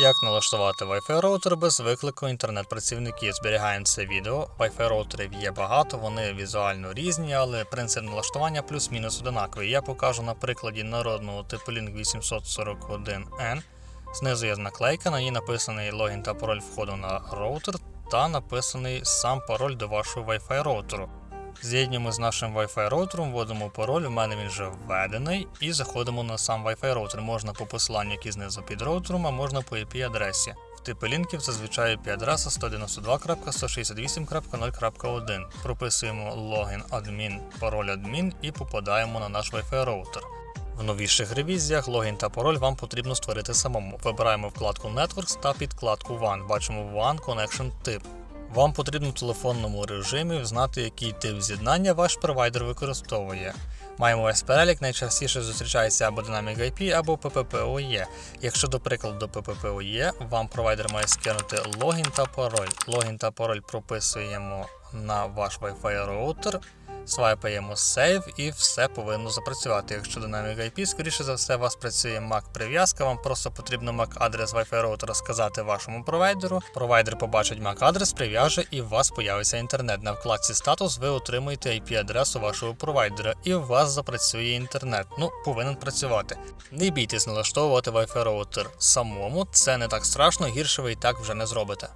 Як налаштувати Wi-Fi роутер без виклику інтернет-працівників? Зберігаємо це відео. Wi-Fi роутерів є багато, вони візуально різні, але принцип налаштування плюс-мінус одинаковий. Я покажу на прикладі народного типу Link 841N. Знизу є наклейка, на ній написаний логін та пароль входу на роутер та написаний сам пароль до вашого Wi-Fi роутеру. З'єднуємо з нашим Wi-Fi роутером, вводимо пароль, у мене він вже введений, і заходимо на сам Wi-Fi роутер. Можна по посиланню, який знизу під роутером, а можна по IP-адресі. В типи лінків зазвичай IP-адреса 192.168.0.1. Прописуємо логін адмін, пароль адмін і попадаємо на наш Wi-Fi роутер. В новіших ревізіях логін та пароль вам потрібно створити самому. Вибираємо вкладку Networks та підкладку WAN. Бачимо WAN Connection тип. Вам потрібно в телефонному режимі знати, який тип з'єднання ваш провайдер використовує. Маємо весь перелік, найчастіше зустрічається або Dynamic IP, або PPPoE. Якщо, до прикладу, до PPPoE, вам провайдер має скинути логін та пароль. Логін та пароль прописуємо на ваш Wi-Fi роутер, свайпаємо Save і все повинно запрацювати. Якщо Dynamic IP, скоріше за все, у вас працює MAC прив'язка, вам просто потрібно MAC адрес Wi-Fi роутера сказати вашому провайдеру. Провайдер побачить MAC адрес, прив'яже і у вас появиться інтернет. На вкладці статус ви отримуєте IP-адресу вашого провайдера, і у вас запрацює інтернет. Ну, повинен працювати. Не бійтесь налаштовувати Wi-Fi роутер самому, це не так страшно, гірше ви і так вже не зробите.